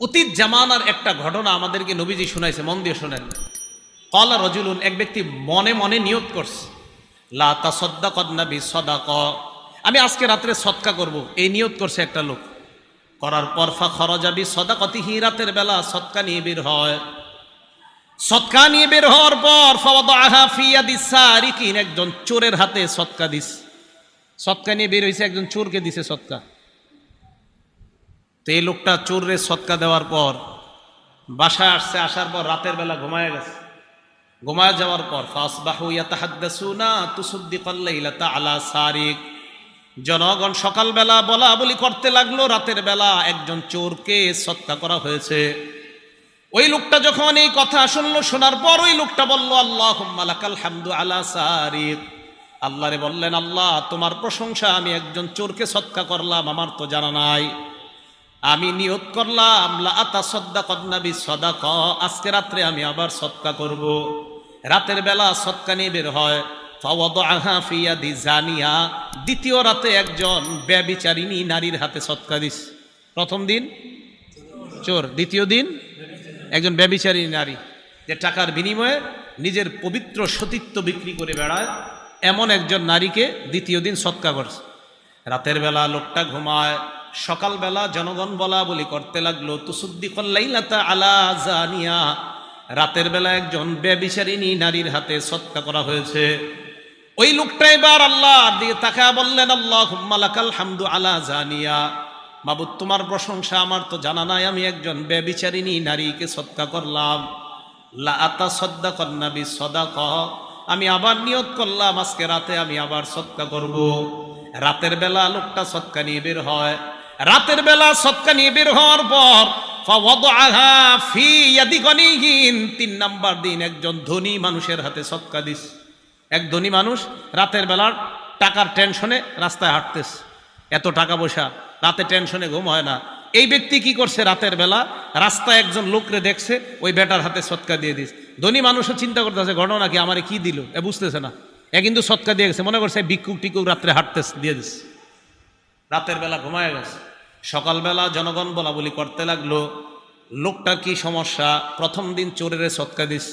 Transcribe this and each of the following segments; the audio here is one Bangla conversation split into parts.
অতীত জামানার একটা ঘটনা আমাদেরকে নবীজি শুনাইছে, মন দিয়ে শোনেন। কলা রজুলুন, এক ব্যক্তি মনে মনে নিয়োগ করছে। লা তা সদ্দা কদনাবি সদা ক আমি আজকে রাত্রে সৎকা করব, এই নিয়োগ করছে একটা লোক। করার পর ফা খরজাবি সদা কতিহি রাতের বেলা সৎকা নিয়ে বের হয়। সৎকা নিয়ে বের হওয়ার পর ফওয়াদ আহা ফিয়া দিসারিকিন একজন চোরের হাতে সৎকা দিস সৎকা নিয়ে বের হয়েছে একজন চোরকে দিছে সৎকা। তো এই লোকটা চোররে সৎকা দেওয়ার পর, বাসায় আসছে, আসার পর রাতের বেলা ঘুমায় গেছে। ঘুমায় যাওয়ার পর জনগণ সকালবেলা বলা বলি করতে লাগল, রাতের বেলা একজন চোরকে সৎকা করা হয়েছে। ওই লোকটা যখন এই কথা শুনলো, শোনার পর ওই লোকটা বলল আল্লাহ হামদু আলা সারিক। আল্লাহরে বললেন, আল্লাহ, তোমার প্রশংসা, আমি একজন চোরকে সৎকা করলাম, আমার তো জানা নাই। আমি নিয়ত করলাম, লা আতা সদ্দা কদনাবি সদা ক আজকে রাত্রে আমি আবার সৎকা করব। রাতের বেলা সৎকা নিয়ে বের হয়। জানিয়া। দ্বিতীয় রাতে একজন ব্যবিচারিণী নারীর হাতে সৎকা দিস। প্রথম দিন? চোর। দ্বিতীয় দিন? একজন ব্যবিচারিণী নারী যে টাকার বিনিময়ে নিজের পবিত্র সতীত্ব বিক্রি করে বেড়ায়, এমন একজন নারীকে দ্বিতীয় দিন সৎকা করছে। রাতের বেলা লোকটা ঘুমায় সকালবেলা জনগণ বলা বলি করতে লাগল তুসুদ্দি কল্লাইলাতা আলা জানিয়া। রাতের বেলা একজন ব্যবিচারিণী নারীর হাতে সৎকা করা হয়েছে। ওই লোকটা এবার আল্লাহ দিয়ে তাকে বললেন আল্লাহ হুম্মালাকাল হামদু আলা জানিয়া। বাবু, তোমার প্রশংসা আমার তো জানা নাই, আমি একজন ব্যবিচারিণী নারীকে সৎকা করলাম। লা আতা সদ্দা কন্নাবি সদা কহ আমি আবার নিয়ত করলাম, আজকে রাতে আমি আবার সৎকা করব। রাতের বেলা লোকটা সৎকা নিয়ে বের হয়। রাতের বেলা সৎকা নিয়ে বের হওয়ার পর তিন নাম্বার দিন একজন ধনী মানুষের হাতে সৎকা দিস। এক ধনী মানুষ রাতের বেলার টাকার টেনশনে রাস্তায় হাঁটতেছে এত টাকা পয়সা, রাতে টেনশনে ঘুম হয় না। এই ব্যক্তি কি করছে রাতের বেলা? রাস্তায় একজন লোকরে দেখছে, ওই বেটার হাতে সৎকা দিয়ে দিস। ধনী মানুষও চিন্তা করতেছে, ঘটনা কি? আমারে কি দিল? এ বুঝতেছে না। এ কিন্তু সৎকা দিয়ে গেছে। মনে করছে ভিক্ষুক টিকুক রাত্রে হাঁটতেছে দিয়ে দিস। রাতের বেলা ঘুমায় গেছে। সকালবেলা জনগণ বলা বলি করতে লাগল লোকটার কি সমস্যা? প্রথম দিন চোরের সৎকা দিস,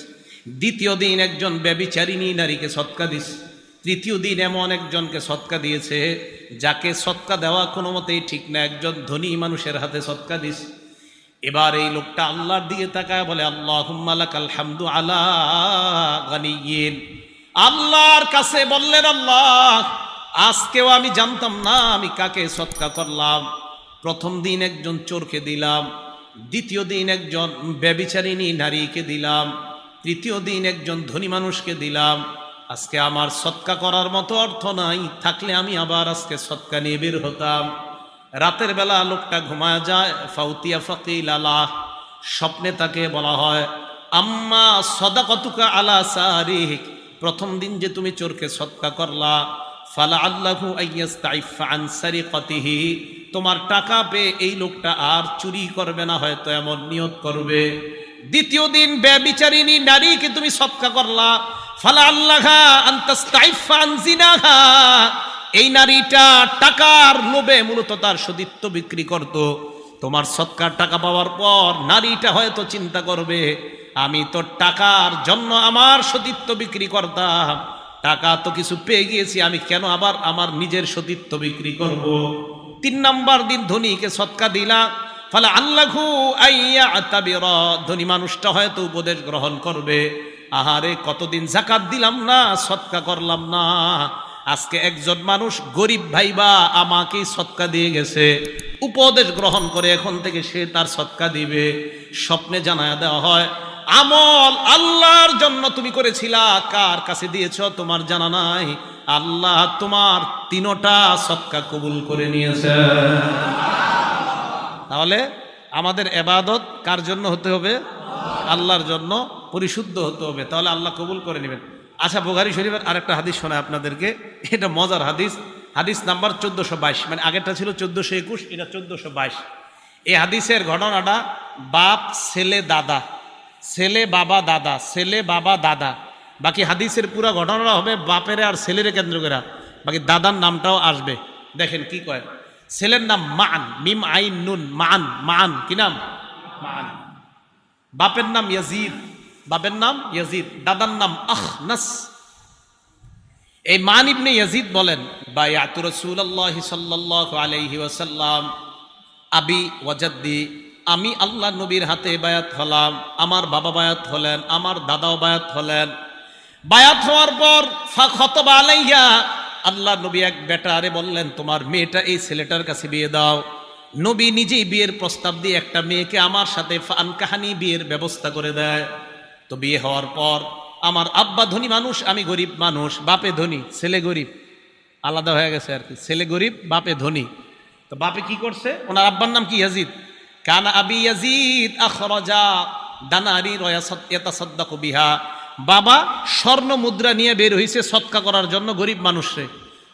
দ্বিতীয় দিন একজন ব্যবিচারিণী নারীকে সৎকা দিস, তৃতীয় দিন এমন একজনকে সৎকা দিয়েছে, যাকে সৎকা দেওয়া কোনো মতেই ঠিক না, একজন ধনী মানুষের হাতে সৎকা দিস। এবার এই লোকটা আল্লাহর দিকে তাকায় বলে আল্লাহ হামদু আলা গানিয়িন আল্লাহর কাছে বললেন, আল্লাহ আজকেও আমি জানতাম না আমি কাকে সৎকা করলাম। প্রথম দিন একজন চোরকে দিলাম, দ্বিতীয় দিন একজন ব্যবিচারিণী নারীকে দিলাম, তৃতীয় দিন একজন ধনী মানুষকে দিলাম। আজকে আমার সৎকা করার মতো অর্থ নাই, থাকলে আমি আবার আজকে সৎকা নিয়ে বের হতাম। রাতের বেলা লোকটা ঘুমায় যায়, ফাউতিয়া ফকিল আলাহ, স্বপ্নে তাকে বলা হয়, আম্মা সদা কতুকা আলা সারিক প্রথম দিন যে তুমি চোরকে সৎকা করলা ফালা তোমার টাকা পেয়ে এই লোকটা আর চুরি করবে না, হয়তো এমন নিয়ত করবে। দ্বিতীয় দিন ব্যবিচারিণী নারীকে তুমি সৎকা করলা ফালা আল্লাহ এই নারীটা টাকার লোভে মূলত তার সদিত্ব বিক্রি করত। তোমার সৎকার টাকা পাওয়ার পর নারীটা হয়তো চিন্তা করবে, আমি তো টাকার জন্য আমার সতীত্ব বিক্রি করতাম। টাকা তো কিছু পেয়ে গিয়েছি, আমি কেন আবার আমার নিজের সতীত্ব বিক্রি করব। তিন নাম্বার দিন ধনীকে সৎকা দিলাম ফলে আল্লাহু আইয়া ধনী মানুষটা হয়তো উপদেশ গ্রহণ করবে। আহারে, কতদিন জাকাত দিলাম না, সৎকা করলাম না। আজকে একজন মানুষ গরিব ভাইবা আমাকেই সৎকা দিয়ে গেছে। উপদেশ গ্রহণ করে এখন থেকে সে তার সৎকা দিবে। স্বপ্নে জানায় দেওয়া হয় আমল আল্লাহর জন্য তুমি করেছিলা, কার কাছে দিয়েছ তোমার জানা নাই? আল্লাহ তোমার তিনোটা সৎকা কবুল করে নিয়েছে। তাহলে আমাদের এবাদত কার জন্য হতে হবে? আল্লাহর জন্য পরিশুদ্ধ হতে হবে। তাহলে আল্লাহ কবুল করে নেবেন। আচ্ছা বোগারি শরীফের আরেকটা হাদিস শোনায় আপনাদেরকে। এটা মজার হাদিস। হাদিস নাম্বার চোদ্দোশো বাইশ। মানে আগেরটা ছিল চোদ্দোশো একুশ, এটা চোদ্দোশো বাইশ। এই হাদিসের ঘটনাটা বাপ, ছেলে, দাদা ছেলে বাবা দাদা, ছেলে বাবা দাদা। বাকি হাদিসের পুরো ঘটনাটা হবে বাপের আর ছেলের কেন্দ্র করে। বাকি দাদার নামটাও আসবে। দেখেন কি কয়? ছেলের নাম মান, মিম আইন নুন, মান মান, কি নাম? মান। বাপের নাম ইয়াজিদ, বাপের নাম ইয়াজিদ, দাদার নাম আখনাস। এই মান ইবনে ইয়াজিদ বলেন, বায়াতু রাসূলুল্লাহ সাল্লাল্লাহু আলাইহি ওয়াসাল্লাম, আবি ওয়াজাদ্দি আমি আল্লাহ নবীর হাতে বায়াত হলাম, আমার বাবা বায়াত হলেন, আমার দাদাও বায়াত হলেন। বায়াত হওয়ার পর খতবা আলাইয়া আল্লাহ নবী এক বেটারে বললেন, তোমার মেয়েটা এই ছেলেটার কাছে বিয়ে দাও। নবী নিজেই বিয়ের প্রস্তাব দিয়ে একটা মেয়েকে আমার সাথে ফান কাহানি বিয়ের ব্যবস্থা করে দেয়। তো বিয়ে হওয়ার পর, আমার আব্বা ধনী মানুষ, আমি গরিব মানুষ, বাপে ধনী, ছেলে গরিব। আলাদা হয়ে গেছে আর কি, ছেলে গরিব, বাপে ধনী। তো বাপে কি করছে? ওনার আব্বার নাম কি? ইয়াজিদ। কানা আবি বাবা স্বর্ণ মুদ্রা নিয়ে বের হইছে সৎকা করার জন্য গরিব মানুষরে।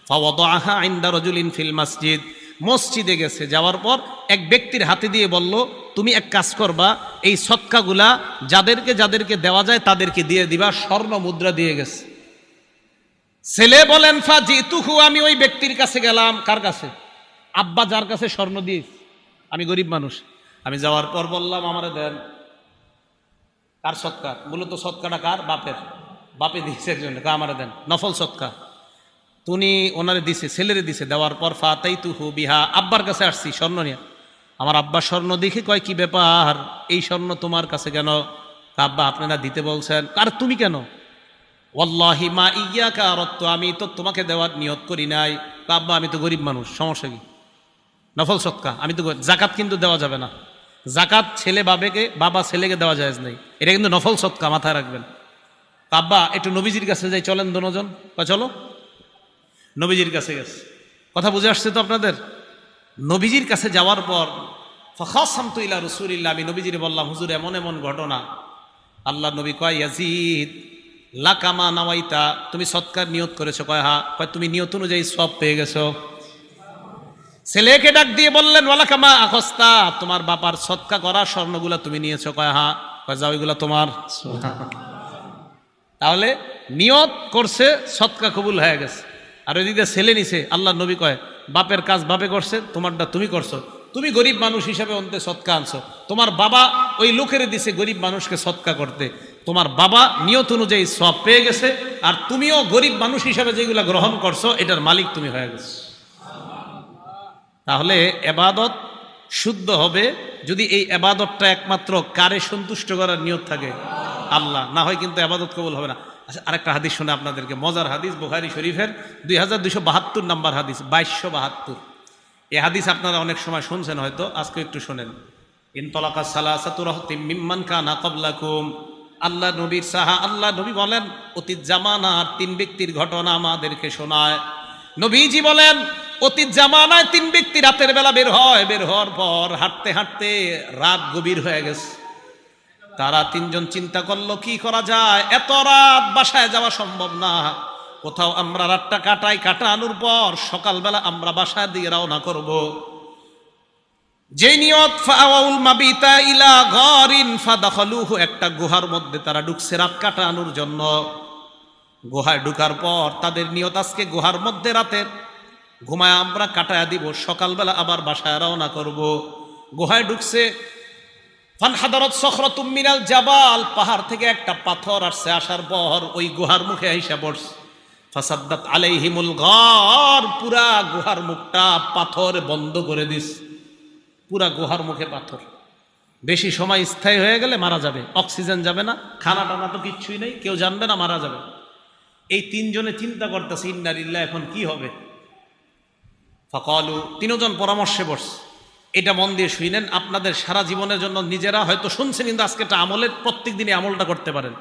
ফাওয়াদাহা ইনদা রাজুলিন ফিল মসজিদ। মসজিদে গেছে, যাওয়ার পর এক ব্যক্তির হাতে দিয়ে বলল, তুমি এক কাজ করবা, এই সৎকাগুলা যাদেরকে যাদেরকে দেওয়া যায় তাদেরকে দিয়ে দিবা, স্বর্ণ মুদ্রা দিয়ে গেছে। ছেলে বলেন, ফা জিতুহু, আমি ওই ব্যক্তির কাছে গেলাম। কার কাছে? আব্বা যার কাছে স্বর্ণ দিস আমি গরিব মানুষ। আমি যাওয়ার পর বললাম, আমারে দেন। কার সৎকার? মূলত সৎকারটা কার? বাপের। বাপে দিয়েছে একজন আমারে দেন। নফল সৎকার। তুমি ওনারে দিছে, ছেলেরে দিছে। দেওয়ার পর ফাতাই তুহু বিহা। আব্বার কাছে আসছি, স্বর্ণ নিয়ে। আমার আব্বা স্বর্ণ দেখে কয়, কি ব্যাপার? এই স্বর্ণ তোমার কাছে কেন? আব্বা আপনারা দিতে বলছেন। আর তুমি কেন? ওয়াল্লাহি মা ইয়া কারত্ব আমি তো তোমাকে দেওয়ার নিয়ত করি নাই। আব্বা, আমি তো গরিব মানুষ, সমস্যা কি? নফল সৎকা আমি তো জাকাত কিন্তু দেওয়া যাবে না। জাকাত ছেলে বাবেকে, বাবা ছেলেকে দেওয়া যায় নাই। এটা কিন্তু নফল সৎকা, মাথায় রাখবেন। আব্বা, একটু নবীজির কাছে যাই, চলেন দুজন। বা চলো। নবীজির কাছে গেছে। কথা বুঝে আসছে তো আপনাদের? নবীজির কাছে যাওয়ার পর ফখাসাম তুইলা রসুলিল্লা আমি নবীজির বললাম, হুজুর, এমন এমন ঘটনা। আল্লাহ নবী কয়, ইয়াজিদ লাকামা নাওয়াইতা তুমি সৎকার নিয়ত করেছ কয় হা কয়, তুমি নিয়ত অনুযায়ী সব পেয়ে গেছো ছেলেকে ডাক দিয়ে বললেন ওয়ালাকামা আখস্তা, তোমার বাবার সৎকা করা স্বর্ণগুলা তুমি নিয়েছো। কয়, হা, কয়, যাও, এগুলা তোমার। তাহলে নিয়ত করছে, সৎকা কবুল হয়ে গেছে। আর ওইদিকে ছেলে নিছে আল্লাহ নবী কয়, বাপের কাজ বাপে করছে, তোমারটা তুমি করছ। তুমি গরিব মানুষ হিসাবে অন্তে সৎকা আনছো। তোমার বাবা ওই লোকের দিছে গরিব মানুষকে সৎকা করতে। তোমার বাবা নিয়ত অনুযায়ী সব পেয়ে গেছে, আর তুমিও গরিব মানুষ হিসাবে যেগুলো গ্রহণ করছ, এটার মালিক তুমি হয়ে গেছো। তাহলে এবাদত শুদ্ধ হবে যদি এই এবাদতটা একমাত্র কারে সন্তুষ্ট করার নিয়ত থাকে? আল্লাহ। না হয় কিন্তু এবাদত কবুল হবে না। আচ্ছা আরেকটা হাদিস শুনে আপনাদেরকে। মজার হাদিস, বুখারি শরীফের দুই হাজার দুইশো বাহাত্তর নাম্বার হাদিস, বাইশশো বাহাত্তর। এ হাদিস আপনারা অনেক সময় শুনছেন হয়তো, আজকে একটু শোনেন। ইনতলাকা সালাসাতুর মিম্মান কানা কবলাকুম আল্লাহ নবীর সাহা, আল্লাহ নবী বলেন, অতীত জামানার তিন ব্যক্তির ঘটনা আমাদেরকে শোনায়। নবীজি বলেন অতীত জামানায় তিন ব্যক্তি রাতের বেলা বের হয়, বের হওয়ার পর হাঁটতে হাঁটতে রাত গভীর হয়ে গেছে। তারা তিনজন চিন্তা করল, কি করা যায়? এত রাত বাসায় যাওয়া সম্ভব না। কোথাও আমরা রাতটা কাটাই, কাটানোর পর সকালবেলা আমরা বাসায় দিয়ে রওনা করব। যে নিয়ত ফাওয়াউল মাবিতা ইলা গরিন ফাদাখালুহু। একটা গুহার মধ্যে তারা ঢুকছে রাত কাটানোর জন্য। গুহায় ঢুকার পর তাদের নিয়ত আজকে গুহার মধ্যে রাতের। ঘুমায় আমরা কাটায়া দিব, সকালবেলা আবার বাসায় রওনা করব। গুহায় ঢুকছে ফানহাদারত সখরতুম মিনাল জাবাল, পাহাড় থেকে একটা পাথর আসছে, আসার পর ওই গুহার মুখে আইসা পড়ছে। ফাসাদ্দাত আলাইহিমুল ঘর, পুরা গুহার মুখটা পাথর বন্ধ করে দিস পুরা গুহার মুখে পাথর। বেশি সময় স্থায়ী হয়ে গেলে মারা যাবে, অক্সিজেন যাবে না, খানা টানা তো কিচ্ছুই নেই, কেউ জানবে না মারা যাবে। এই তিনজনে চিন্তা করতেছে ইন্নারিল্লা এখন কি হবে? ফকালু, তিনজন পরামর্শে বসছে। এটা মন দিয়ে শুনেন আপনাদের সারা জীবনের জন্য নিজেরা হয়তো শুনছেন কিন্তু আজকে এটা আমলের প্রত্যেক দিনই আমলটা করতে পারেন।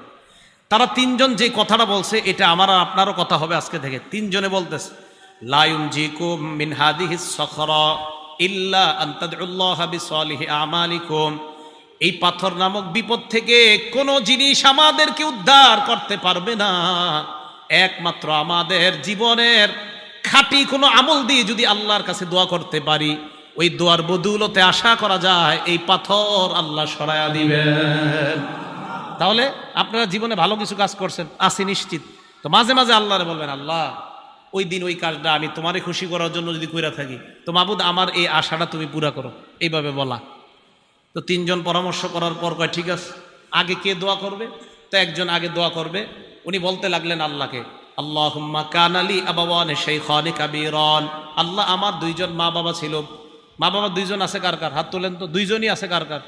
তারা তিনজন যে কথাটা বলছে, এটা আমার আর আপনারও কথা হবে আজকে থেকে। তিনজনে বলতেছে লায়ুন জিকুম মিন হাদিহিস সখরা ইল্লা আমালিকুম। এই পাথর নামক বিপদ থেকে কোনো জিনিস আমাদেরকে উদ্ধার করতে পারবে না। একমাত্র আমাদের জীবনের খাঁটি কোনো আমল দিয়ে যদি আল্লাহর কাছে দোয়া করতে পারি, ওই দোয়ার বদুলতে আশা করা যায় এই পাথর আল্লাহ সরায়া দিবেন। তাহলে আপনারা জীবনে ভালো কিছু কাজ করছেন আসি নিশ্চিত। তো মাঝে মাঝে আল্লাহরে বলবেন, আল্লাহ, ওই দিন ওই কাজটা আমি তোমারে খুশি করার জন্য যদি কইরা থাকি, তো মাবুদ আমার এই আশাটা তুমি পুরা করো। এইভাবে বলা। তো তিনজন পরামর্শ করার পর কয়, ঠিক আছে, আগে কে দোয়া করবে? তো একজন আগে দোয়া করবে। উনি বলতে লাগলেন আল্লাহকে আল্লাহ কান আলী আবাবান সেই খানে কাবিরন। আল্লাহ আমার দুইজন মা বাবা ছিল। মা বাবা দুইজন আছে কার কার? হাত তোলেন তো। দুইজনই আছে কার কার?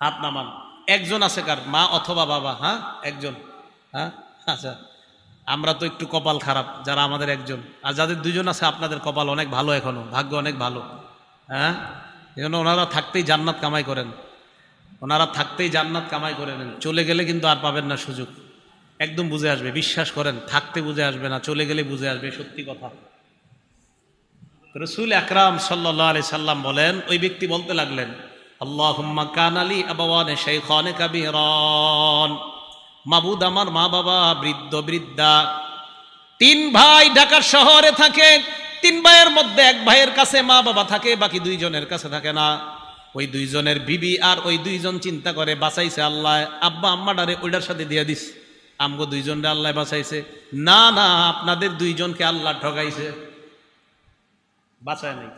হাত নামান। একজন আছে কার? মা অথবা বাবা হ্যাঁ? একজন। হ্যাঁ? আচ্ছা। আমরা তো একটু কপাল খারাপ, যারা আমাদের একজন। আর যাদের দুজন আছে, আপনাদের কপাল অনেক ভালো এখনও, ভাগ্য অনেক ভালো। হ্যাঁ? এই জন্য ওনারা থাকতেই জান্নাত কামাই করেন। ওনারা থাকতেই জান্নাত কামাই করে নেন। চলে গেলে কিন্তু আর পাবেন না সুযোগ। একদম বুঝে আসবে, বিশ্বাস করেন, থাকতে বুঝে আসবে না, চলে গেলে বুঝে আসবে, সত্যি কথা। রসুল আকরাম সাল্লাহ আলি সাল্লাম বলেন, ওই ব্যক্তি বলতে লাগলেন আল্লাহ কান আলী সেই খানে কাবিরন। মাবুদ আমার মা বাবা বৃদ্ধ, বৃদ্ধা, তিন ভাই ঢাকার শহরে থাকে, তিন ভাইয়ের মধ্যে এক ভাইয়ের কাছে মা বাবা থাকে, বাকি দুইজনের কাছে থাকে না। ওই দুইজনের বিবি আর ওই দুইজন চিন্তা করে, বাঁচাইছে আল্লাহ আব্বা আম্মাডারে ওইটার সাথে দিয়ে দিস। আমগো দুইজনরে আল্লাহ বাঁচাইছে। না না, আপনাদের দুইজনকে আল্লাহ ঠকাইছে বাঁচায় নাই।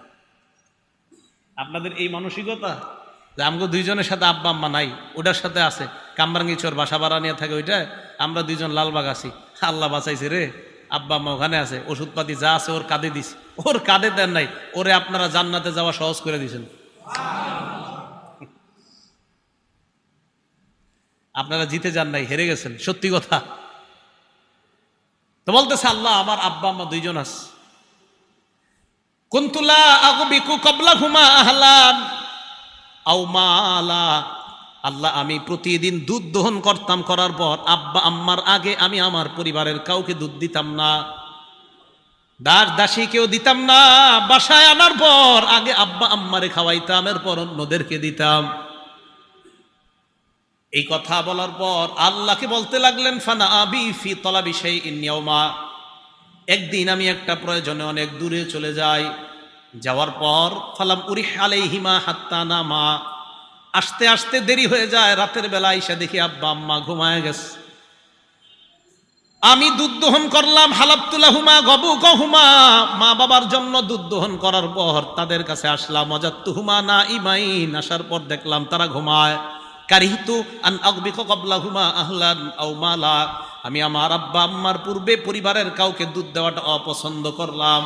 আপনাদের এই মানসিকতা যে আমগো দুইজনের সাথে আব্বা, আম্মা নাই, ওটার সাথে আছে। কামরাঙ্গি চোর বাসা ভাড়া নিয়ে থাকে ওইটা, আমরা দুইজন লালবাগ আছি। আল্লাহ বাঁচাইছে রে। আব্বা, আম্মা ওখানে আছে। ওষুধপাতি যা আছে ওর কাঁধে দিস ওর কাঁধে দেন নাই। ওরে আপনারা জান্নাতে যাওয়া সহজ করে দিয়েছেন। আপনারা জিতে যান নাই, হেরে গেছেন। সত্যি কথা। তো বলতেছে আল্লাহ, আমার আব্বা আম্মা দুইজন আছে। কুন্তুলা আগবিকু কবলা হুমা আহলান আও মালা। আল্লাহ, আমি প্রতিদিন দুধ দহন করতাম, করার পর আব্বা আম্মার আগে আমি আমার পরিবারের কাউকে দুধ দিতাম না। দাস দাসীকেও দিতাম না। বাসায় আনার পর আগে আব্বা আম্মারে খাওয়াইতাম, এরপর অন্যদেরকে দিতাম। এই কথা বলার পর আল্লাহকে বলতে লাগলেন, ফানা আবি ফি তলা বিষয় ইনিয়মা একদিন আমি একটা প্রয়োজনে অনেক দূরে চলে যাই। যাওয়ার পর, ফালাম উরি আলাইহিমা হাত্তা নামা। আসতে আসতে দেরি হয়ে যায়, রাতের বেলা এসে দেখি আব্বা আম্মা ঘুমায় গেছে। আমি দুধ দোহন করলাম, হালাবতুলাহুমা গবু কহুমা মা বাবার জন্য দুধ দোহন করার পর তাদের কাছে আসলাম, অজাত্তুহুমা না ইমাইন আসার পর দেখলাম তারা ঘুমায়। কারিহিতু আন আগবিক কবলাহুমা আহলান আও মালা। আমি আমার আব্বা আম্মার পূর্বে পরিবারের কাউকে দুধ দেওয়াটা অপছন্দ করলাম।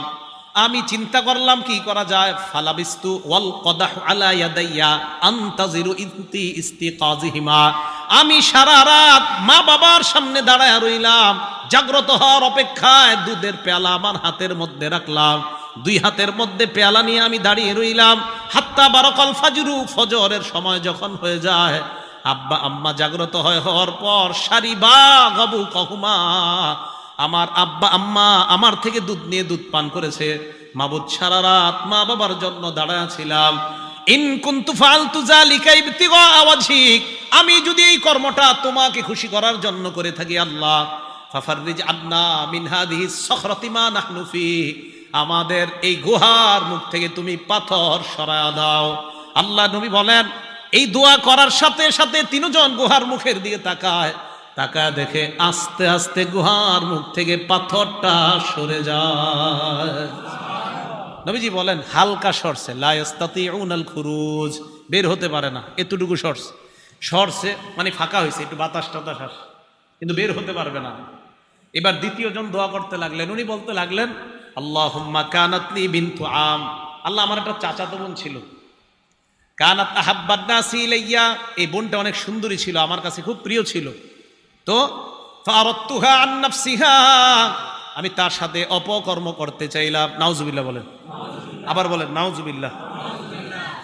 আমি চিন্তা করলাম, কি করা যায়? ফালাবিস্তু ওয়াল কদাহ আলা ইয়াদাইয়া আনতাজিরু ইনতি ইস্তিকাজিহিমা। আমি সারা রাত মা বাবার সামনে দাঁড়ায় রইলাম। জাগ্রত হওয়ার অপেক্ষায় দুধের পেয়ালা আমার হাতের মধ্যে রাখলাম। দুই হাতের মধ্যে পেয়ালা নিয়ে আমি দাঁড়িয়ে রইলাম। হাত্তা বারকল ফাজরু, ফজরের সময় যখন হয়ে যায়, আব্বা, আম্মা জাগ্রত হয় হওয়ার পর সারি বা গবু কহুমা, আমার আব্বা, আম্মা আমার থেকে দুধ নিয়ে দুধ পান করেছে। মাবুদ সারা রাত মা বাবার জন্য দাঁড়ায় ছিলাম। ইন কুন্তু ফালতু জালিকা ইবতিগা আওয়াজিক আমি যদি এই কর্মটা তোমাকে খুশি করার জন্য করে থাকি আল্লাহ, ফাফাররিজ আন্না মিন হাদিহি সখরাতি নাহনু ফি আমাদের এই গুহার মুখ থেকে তুমি পাথর সরায়া দাও। আল্লাহ নবী বলেন, এই দোয়া করার সাথে সাথে তিনজন গুহার মুখের দিকে তাকায়। তাকায় দেখে আস্তে আস্তে গুহার মুখ থেকে পাথরটা সরে যায়। নবীজি বলেন, হালকা সরছে লাস্তাতি উনাল খুরুজ বের হতে পারে না, এতটুকু সরছে সরছে মানে ফাঁকা হয়েছে, একটু বাতাস টাতাস কিন্তু বের হতে পারবে না। এবার দ্বিতীয় জন দোয়া করতে লাগলেন। উনি বলতে লাগলেন আল্লাহ কানাতলি বিন্তু আম। আল্লাহ আমার একটা চাচাতো বোন ছিল। কানাত আহাব্বাদনাসি ইলাইয়া। এই বোনটা অনেক সুন্দরী ছিল, আমার কাছে খুব প্রিয় ছিল। তো ফারাত্তুহা আন নাফসিহা। আমি তার সাথে অপকর্ম করতে চাইলাম। নাউজুবিল্লাহ বলেন। আবার বলেন, নাউজুবিল্লাহ।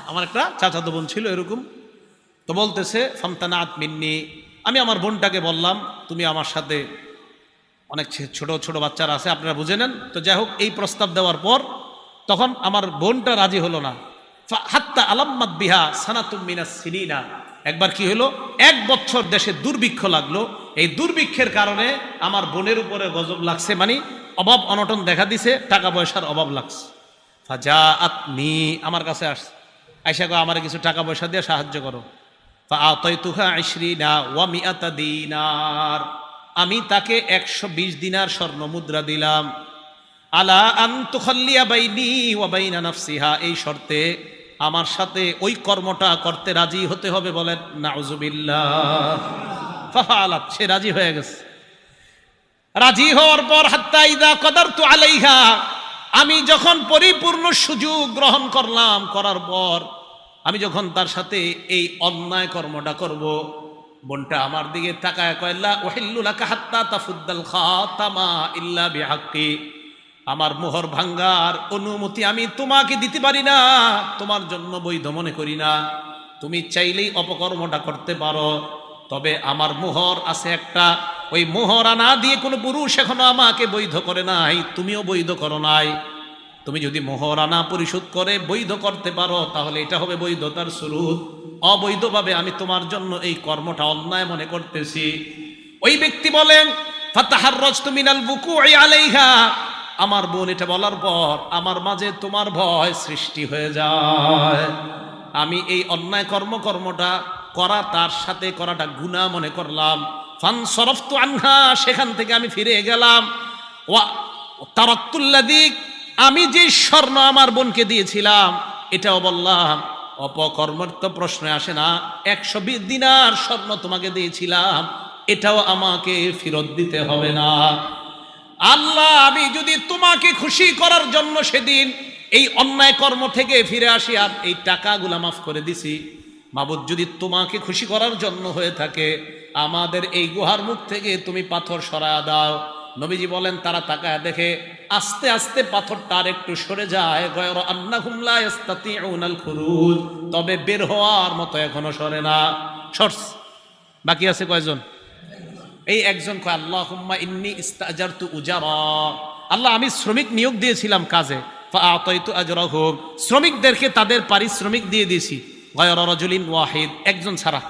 আমার একটা চাচাতো বোন ছিল এরকম। তো বলতেছে ফামতানাত মিন্নি। আমি আমার বোনটাকে বললাম, তুমি আমার সাথে অনেক ছোট ছোট বাচ্চারা আছে, আপনারা বুঝে নেন। তো যাই হোক, এই প্রস্তাব দেওয়ার পর তখন আমার বোনটা রাজি হলো না। হাত্তা আলাম্মাদ বিহা সানাতুম মিনাস সিনিনা। একবার কি হলো? এক বছর দেশে দুর্ভিক্ষ লাগল। এই দুর্ভিক্ষের কারণে আমার বোনের উপরে গজব লাগছে। মানে অভাব অনটন দেখা দিছে, টাকা পয়সার অভাব লাগছে। ফাজা আতনি আমার কাছে আসছে আইসা কো আমার কিছু টাকা পয়সা দিয়ে সাহায্য করো। ফাআতাইতুহা না ওয়া মিআতা দিনার। আমি তাকে একশো বিশ দিনার স্বর্ণ মুদ্রা দিলাম। আলা আন তুখাল্লিয়া বাইনি ওয়া বাইনা নাফসিহা, এই শর্তে আমার সাথে ওই কর্মটা করতে রাজি হতে হবে বলেন, নাউজুবিল্লাহ। সে রাজি হয়ে গেছে। রাজি হওয়ার পর, হাত্তা ইদা কদার তো আলাইহা, আমি যখন পরিপূর্ণ সুযোগ গ্রহণ করলাম, করার পর, আমি যখন তার সাথে এই অন্যায় কর্মটা করব বোনটা আমার দিকে তাকায় কয়লা ওহিল্লুলাকা হাত্তা তাফুদ্দাল খাতামা ইল্লা বিহাক্কি। আমার মোহর ভাঙ্গার অনুমতি আমি তোমাকে দিতে পারি না, তোমার জন্য বৈধ মনে করি না। তুমি চাইলেই অপকর্মটা করতে পারো, তবে আমার মোহর আছে একটা। ওই মোহর আনা দিয়ে কোনো পুরুষ এখনও আমাকে বৈধ করে নাই, তুমিও বৈধ করো নাই। তুমি যদি মোহর আনা পরিশোধ করে বৈধ করতে পারো, তাহলে এটা হবে বৈধতার শুরু অবৈধভাবে আমি তোমার জন্য এই কর্মটা অন্যায় মনে করতেছি। ওই ব্যক্তি বলেন ফাতাহার বুকু আলাইহা। আমার বোন এটা বলার পর আমার মাঝে তোমার ভয় সৃষ্টি হয়ে যায়। আমি এই অন্যায় কর্ম কর্মটা করা, তার সাথে করাটা গুণা মনে করলাম। ফান সরফ তো আনহা, সেখান থেকে আমি ফিরে গেলাম। ওয়া তারাক্তুল্লাদিক আমি যে স্বর্ণ আমার বোনকে দিয়েছিলাম, এটাও বললাম অপকর্মের তো প্রশ্নে আসে না, একশো বিশ দিনার স্বর্ণ তোমাকে দিয়েছিলাম, এটাও আমাকে ফেরত দিতে হবে না। আল্লাহ, আমি যদি তোমাকে খুশি করার জন্য সেদিন এই অন্যায় কর্ম থেকে ফিরে আসি আর এই টাকাগুলা মাফ করে দিছি, মাবুদ, যদি তোমাকে খুশি করার জন্য হয়ে থাকে, আমাদের এই গুহার মুখ থেকে তুমি পাথর সরা দাও। নবীজি বলেন, তারা তাকায় দেখে আস্তে আস্তে পাথরটা আর একটু সরে যায়। তবে বের হওয়ার মতো এখনও সরে না। সরস। বাকি আছে কয়জন? এই একজন কয় আল্লাহ ইন্নি ইস্তাজার তু উজারা। আল্লাহ, আমি শ্রমিক নিয়োগ দিয়েছিলাম কাজে। শ্রমিকদেরকে তাদের পারিশ্রমিক দিয়ে দিয়েছি। গয়র রজুলিন ওয়াহিদ, একজন ছাড়া।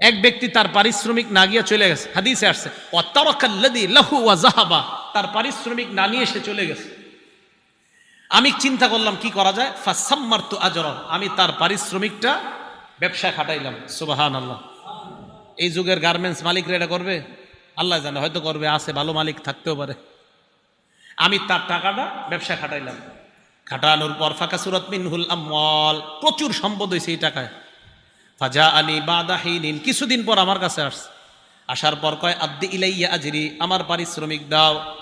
এক ব্যক্তি তার পারিশ্রমিক না গিয়ে চলে গেছে। হাদিসে আসছে অত্তারাকাল্লাদি লাহু ওয়া জাহাবা তার পারিশ্রমিক না নিয়ে এসে চলে গেছে। আমি চিন্তা করলাম, কি করা যায়? ফাসাম্মার তু আজর আমি তার পারিশ্রমিকটা ব্যবসায় খাটাইলাম। সুবাহান আল্লাহ এই যুগের গার্মেন্টস মালিকরা এটা করবে? আল্লাহ জানে, হয়তো করবে, আছে ভালো মালিক থাকতেও পারে। আমি তার টাকাটা ব্যবসা খাটাইলাম। খাটানোর পর ফাঁকা সুরত মিনহুল আমল প্রচুর সম্পদ হয়েছে এই টাকায়। ফাজা আলী বাদাহিন কিছুদিন পর আমার কাছে আসছে। আসার পর কয় আদ্দি ইলাইয়া আজরি, আমার পারিশ্রমিক দাও।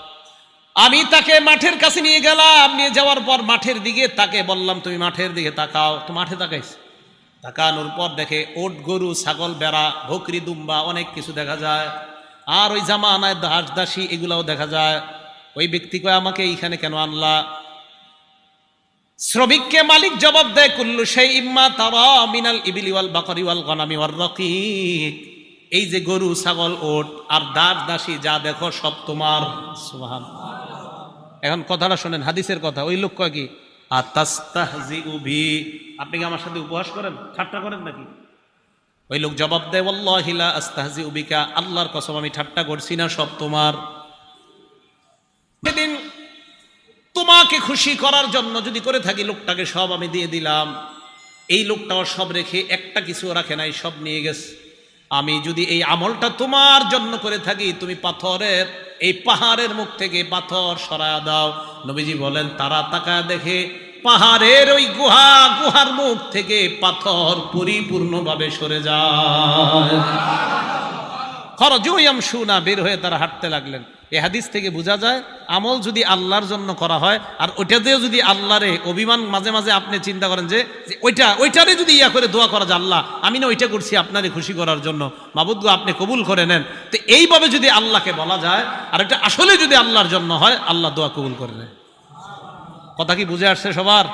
আমি তাকে মাঠের কাছে নিয়ে গেলাম, নিয়ে যাওয়ার পর মাঠের দিকে তাকে বললাম, তুমি মাঠের দিকে তাকাও। তো মাঠে তাকাইছে। তাকানোর পর দেখে ওট, গরু, ছাগল, বেড়া, ভকরি, দুম্বা, অনেক কিছু দেখা যায়। আর ওই জামানায় দাস, দাসী, এগুলাও দেখা যায়। ওই ব্যক্তি কয়, আমাকে এইখানে কেন আনলা? শ্রমিককে মালিক জবাব দেয়, কুল্লু সেই ইম্মা তারা মিনাল ইবিলিওয়াল বাকরিওয়াল গনামি ওয়াল রকিক। এই যে গরু, ছাগল, ওট আর দাস দাসী, যা দেখো সব তোমার। এখন কথাটা শোনেন, হাদিসের কথা। ওই লোক কয় কি? আতাস্তাহজি আপনি কি আমার সাথে উপহাস করেন? ঠাট্টা করেন নাকি? ওই লোক জবাব দেয় ওয়াল্লাহিলা আস্তাহজি উবিকা আল্লাহর কসম, আমি ঠাট্টা করছি না, সব তোমার। সেদিন তোমাকে খুশি করার জন্য যদি করে থাকি, লোকটাকে সব আমি দিয়ে দিলাম। এই লোকটাও সব রেখে একটা কিছু রাখে নাই সব নিয়ে গেছে। আমি যদি এই আমলটা তোমার জন্য করে থাকি, তুমি পাথরের, এই পাহাড়ের মুখ থেকে পাথর সরায়া দাও। নবীজি বলেন, তারা তাকা দেখে পাহাড়ের ওই গুহা, গুহার মুখ থেকে পাথর পরিপূর্ণভাবে সরে যায়। খরজুয়াম শুনা বের হয়ে তারা হাঁটতে লাগলেন। এ হাদিস থেকে বোঝা যায়, আমল যদি আল্লাহর জন্য করা হয়, আর ওইটা ওইটাতেও যদি আল্লাহরে অভিমান মাঝে মাঝে আপনি চিন্তা করেন যে যে ওইটা, ওইটারে যদি ইয়া করে দোয়া করা যায়, আল্লাহ, আমি না ওইটা করছি আপনারে খুশি করার জন্য। মাবুদ্গু আপনি কবুল করে নেন। তো এইভাবে যদি আল্লাহকে বলা যায়, আর এটা আসলে যদি আল্লাহর জন্য হয়, আল্লাহ দোয়া কবুল করে নেয়। কথা কি বুঝে আসছে সবার?